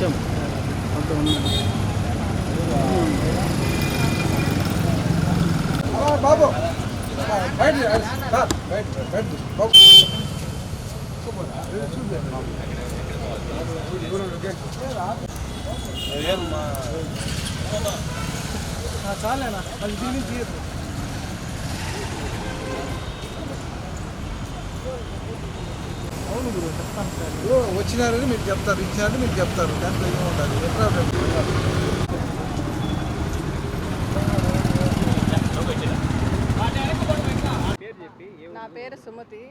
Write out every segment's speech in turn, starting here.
కొంచెం కొంత ఉన్నాడు బాబు బయట బయట బయట బాబు చాలేనా? మళ్ళీ దీని తీయదు అవును గురు చెప్తాను సార్ ఇప్పుడు వచ్చినారని మీరు చెప్తారు ఇచ్చినారని మీరు చెప్తారు. దాంట్లో ఏమి ఉండాలి ఎట్లా నా పేరు సుమతి.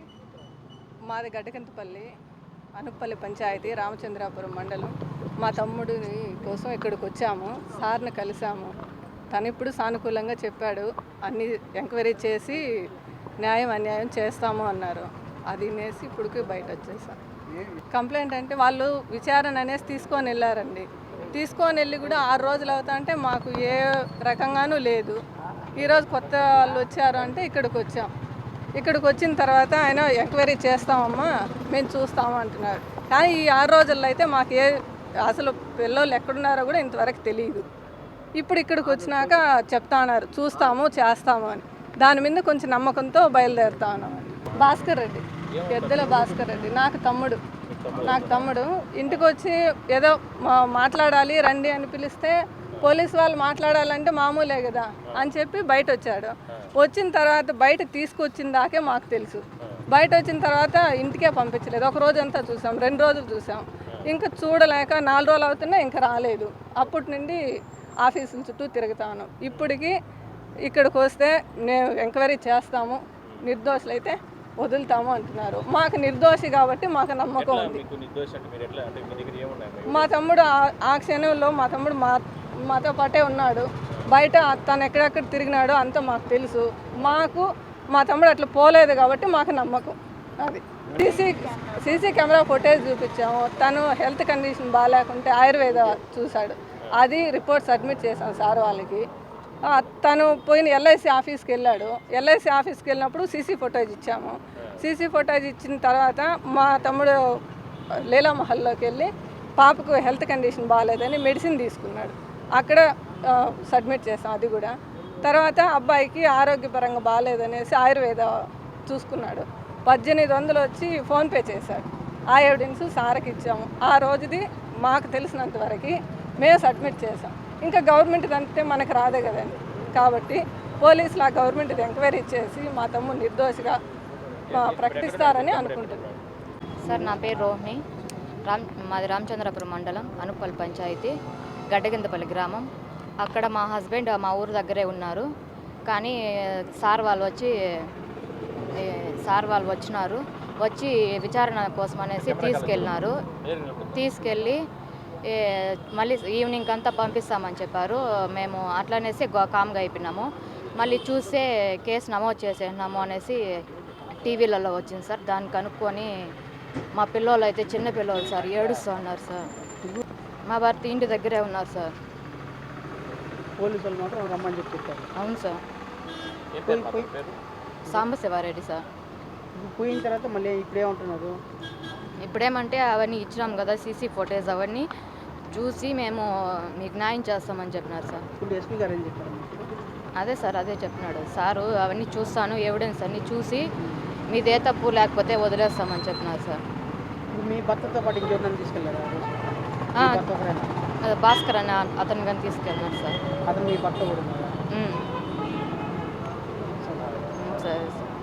మాది గడ్డకింతపల్లి అనుప్పల్లి పంచాయతీ రామచంద్రాపురం మండలం. మా తమ్ముడిని కోసం ఇక్కడికి వచ్చాము. సార్ని కలిసాము. తను ఇప్పుడు సానుకూలంగా చెప్పాడు. అన్ని ఎంక్వైరీ చేసి న్యాయం అన్యాయం చేస్తాము అన్నారు. అది నేసి ఇప్పటికి బయట వచ్చేసాం కంప్లైంట్ అంటే వాళ్ళు విచారణ అనేసి తీసుకొని వెళ్ళారండి. తీసుకొని వెళ్ళి కూడా ఆరు రోజులు అవుతా అంటే మాకు ఏ రకంగానూ లేదు. ఈరోజు కొత్త వాళ్ళు వచ్చారు అంటే ఇక్కడికి వచ్చాం ఇక్కడికి వచ్చిన తర్వాత ఆయన ఎంక్వైరీ చేస్తామమ్మా మేము చూస్తాము అంటున్నారు. కానీ ఈ ఆరు రోజుల్లో అయితే మాకు ఏ అసలు పిల్లలు ఎక్కడున్నారో కూడా ఇంతవరకు తెలియదు ఇప్పుడు ఇక్కడికి వచ్చినాక చెప్తా ఉన్నారు చూస్తాము చేస్తాము అని. దాని మీద కొంచెం నమ్మకంతో బయలుదేరుతా ఉన్నామండి. భాస్కర్ రెడ్డి. పెద్దల భాస్కర్ రెడ్డి నాకు తమ్ముడు. నాకు తమ్ముడు. ఇంటికి వచ్చి ఏదో మా- మాట్లాడాలి రండి అని పిలిస్తే పోలీస్ వాళ్ళు మాట్లాడాలంటే మామూలే కదా అని చెప్పి బయట వచ్చాడు వచ్చిన తర్వాత బయట తీసుకొచ్చిన దాకే మాకు తెలుసు. బయట వచ్చిన తర్వాత ఇంటికే పంపించలేదు. ఒక రోజు అంతా చూసాం రెండు రోజులు చూసాం. ఇంకా చూడలేక నాలుగు రోజులు అవుతున్నా ఇంకా రాలేదు. అప్పటి నుండి ఆఫీసుల చుట్టూ తిరుగుతా ఉన్నాం ఇప్పటికి ఇక్కడికి వస్తే మేము ఎంక్వైరీ చేస్తాము. నిర్దోషులైతే వదులుతాము అంటున్నారు. మాకు నిర్దోషి కాబట్టి మాకు నమ్మకం ఉంది. మీ తమ్ముడు ఆ- క్షణంలో మా తమ్ముడు మా మాతో పాటే ఉన్నాడు. బయట తను ఎక్కడెక్కడ తిరిగినాడో అంతా మాకు తెలుసు. మాకు మా తమ్ముడు అట్లా పోలేదు కాబట్టి మాకు నమ్మకం. అది. సీసీ సీసీ కెమెరా ఫుటేజ్ చూపించాము. తను హెల్త్ కండిషన్ బాగాలేకుంటే ఆయుర్వేద చూశాడు. అది రిపోర్ట్ సబ్మిట్ చేశాం సార్ వాళ్ళకి. తను పోయిన ఎల్ఐసి ఆఫీస్కి వెళ్ళాడు. ఎల్ఐసి ఆఫీస్కి వెళ్ళినప్పుడు సీసీ ఫోటోజ్ ఇచ్చాము. సీసీ ఫోటోజ్ ఇచ్చిన తర్వాత మా తమ్ముడు లీలా మహల్లోకి వెళ్ళి పాపకు హెల్త్ కండిషన్ బాగాలేదని మెడిసిన్ తీసుకున్నాడు. అక్కడ సబ్మిట్ చేసాం అది కూడా. తర్వాత అబ్బాయికి ఆరోగ్యపరంగా బాగాలేదనేసి ఆయుర్వేద చూసుకున్నాడు. పద్దెనిమిది వందలు వచ్చి ఫోన్పే చేశాడు. ఆ ఎవిడెన్స్ సార్కి ఇచ్చాము. ఆ రోజుది మాకు తెలిసినంత వరకు మేము సబ్మిట్ చేసాం ఇంకా గవర్నమెంట్ అంటే మనకు రాదే కదండి. కాబట్టి పోలీసులు ఆ గవర్నమెంట్ ఎంక్వైరీ చేసి మా తమ్ముడు నిర్దోషిగా ప్రకటిస్తారని అనుకుంటున్నాను సార్ నా పేరు రోహిణి. రామ్ మాది రామచంద్రపురం మండలం అనుప్పల్ పంచాయతీ గడ్డగిందపల్లి గ్రామం. అక్కడ మా హస్బెండ్ మా ఊరు దగ్గరే ఉన్నారు. కానీ సార్ వాళ్ళు వచ్చి సార్ వాళ్ళు వచ్చినారు. వచ్చి విచారణ కోసం అనేసి తీసుకెళ్ళినారు. తీసుకెళ్ళి మళ్ళీ ఈవినింగ్ అంతా పంపిస్తామని చెప్పారు. మేము అట్లనేసి గో- కామ్గా అయిపోయినాము. మళ్ళీ చూస్తే కేసు నమోదు చేసేసినాము అనేసి టీవీలలో వచ్చింది సార్. దాన్ని కనుక్కొని మా పిల్లోళ్ళు అయితే చిన్న పిల్లోళ్ళు సార్ ఏడుస్తూ ఉన్నారు సార్. మా భర్త ఇంటి దగ్గరే ఉన్నారు సార్. పోలీసు వాళ్ళు మాత్రం రమ్మని చెప్పి చెప్పారు. అవును సార్. సాంబశివారెడ్డి సార్. పోయిన తర్వాత మళ్ళీ ఇప్పుడు ఏమంటున్నారు ఇప్పుడేమంటే అవన్నీ ఇచ్చినాం కదా సీసీ ఫోటేజ్ అవన్నీ. చూసి మేము మీకు న్యాయం చేస్తామని చెప్పినారు సార్. ఇప్పుడు ఎస్పీ గారు ఏం చెప్పారు? అదే సార్ అదే చెప్పినాడు. సారు అవన్నీ చూస్తాను ఎవిడెన్స్ అన్నీ చూసి మీదే తప్పు లేకపోతే వదిలేస్తామని చెప్పినారు సార్. మీ భర్తతో పాటు ఇంకెవరినైనా తీసుకెళ్ళారు? భాస్కర్ అని అతను కానీ తీసుకెళ్ళినారు సార్. అతను మీ భర్త కూడా సరే సార్.